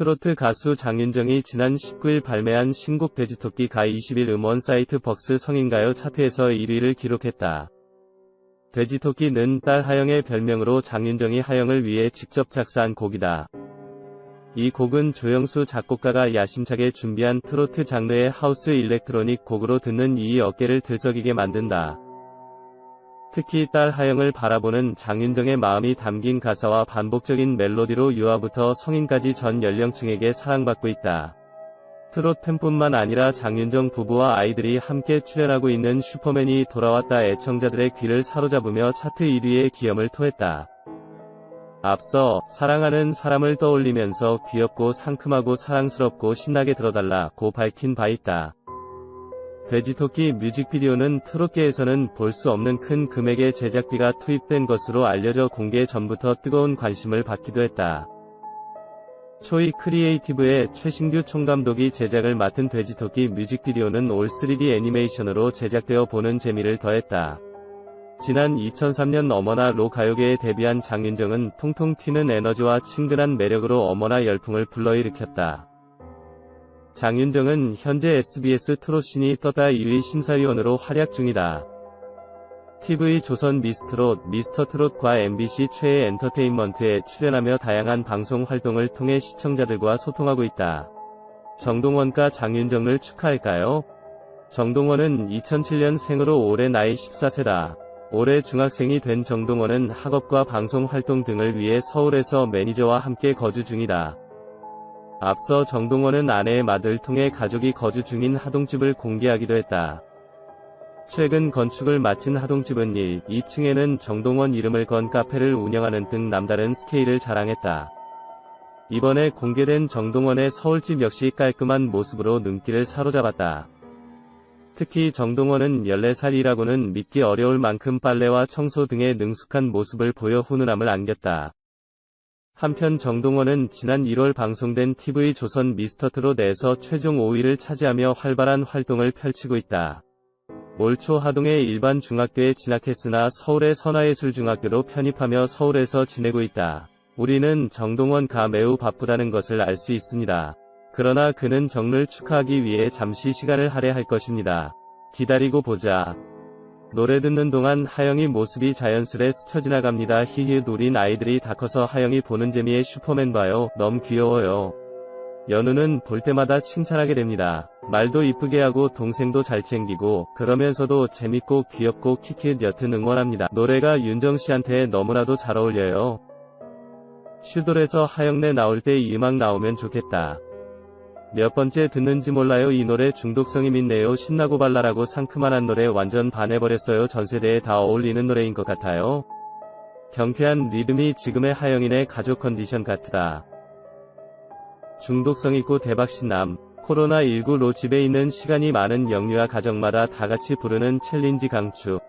트로트 가수 장윤정이 지난 19일 발매한 신곡 돼지토끼 가 20일 음원 사이트 벅스 성인가요 차트에서 1위를 기록했다. 돼지토끼는 딸 하영의 별명으로 장윤정이 하영을 위해 직접 작사한 곡이다. 이 곡은 조영수 작곡가가 야심차게 준비한 트로트 장르의 하우스 일렉트로닉 곡으로 듣는 이 어깨를 들썩이게 만든다. 특히 딸 하영을 바라보는 장윤정의 마음이 담긴 가사와 반복적인 멜로디로 유아부터 성인까지 전 연령층에게 사랑받고 있다. 트롯 팬뿐만 아니라 장윤정 부부와 아이들이 함께 출연하고 있는 슈퍼맨이 돌아왔다 애청자들의 귀를 사로잡으며 차트 1위에 기염을 토했다. 앞서 사랑하는 사람을 떠올리면서 귀엽고 상큼하고 사랑스럽고 신나게 들어달라고 밝힌 바 있다. 돼지토끼 뮤직비디오는 트롯계에서는 볼 수 없는 큰 금액의 제작비가 투입된 것으로 알려져 공개 전부터 뜨거운 관심을 받기도 했다. 초이 크리에이티브의 최신규 총감독이 제작을 맡은 돼지토끼 뮤직비디오는 올 3D 애니메이션으로 제작되어 보는 재미를 더했다. 지난 2003년 어머나 로 가요계에 데뷔한 장윤정은 통통 튀는 에너지와 친근한 매력으로 어머나 열풍을 불러일으켰다. 장윤정은 현재 SBS 트롯신이 떴다 2위 심사위원으로 활약 중이다. TV 조선 미스트롯, 미스터트롯과 MBC 최애 엔터테인먼트에 출연하며 다양한 방송 활동을 통해 시청자들과 소통하고 있다. 정동원과 장윤정을 축하할까요? 정동원은 2007년 생으로 올해 나이 14세다. 올해 중학생이 된 정동원은 학업과 방송 활동 등을 위해 서울에서 매니저와 함께 거주 중이다. 앞서 정동원은 아내의 맏을 통해 가족이 거주 중인 하동집을 공개하기도 했다. 최근 건축을 마친 하동집은 1, 2층에는 정동원 이름을 건 카페를 운영하는 등 남다른 스케일을 자랑했다. 이번에 공개된 정동원의 서울집 역시 깔끔한 모습으로 눈길을 사로잡았다. 특히 정동원은 14살이라고는 믿기 어려울 만큼 빨래와 청소 등의 능숙한 모습을 보여 훈훈함을 안겼다. 한편 정동원은 지난 1월 방송된 TV 조선 미스터트롯에서 최종 5위를 차지하며 활발한 활동을 펼치고 있다. 올 초 하동의 일반 중학교에 진학했으나 서울의 선화예술중학교로 편입하며 서울에서 지내고 있다. 우리는 정동원가 매우 바쁘다는 것을 알 수 있습니다. 그러나 그는 정를 축하하기 위해 잠시 시간을 할애할 것입니다. 기다리고 보자. 노래 듣는 동안 하영이 모습이 자연스레 스쳐 지나갑니다. 히히 노린 아이들이 다 커서 하영이 보는 재미에 슈퍼맨 봐요. 너무 귀여워요. 연우는 볼 때마다 칭찬하게 됩니다. 말도 이쁘게 하고 동생도 잘 챙기고 그러면서도 재밌고 귀엽고 키키읓 여튼 응원합니다. 노래가 윤정 씨한테 너무나도 잘 어울려요. 슈돌에서 하영네 나올 때 이 음악 나오면 좋겠다. 몇 번째 듣는지 몰라요. 이 노래 중독성이 있네요. 신나고 발랄하고 상큼한 노래 완전 반해버렸어요. 전세대에 다 어울리는 노래인 것 같아요. 경쾌한 리듬이 지금의 하영인의 가족 컨디션 같다. 중독성 있고 대박 신남. 코로나19로 집에 있는 시간이 많은 영유아 가정마다 다같이 부르는 챌린지 강추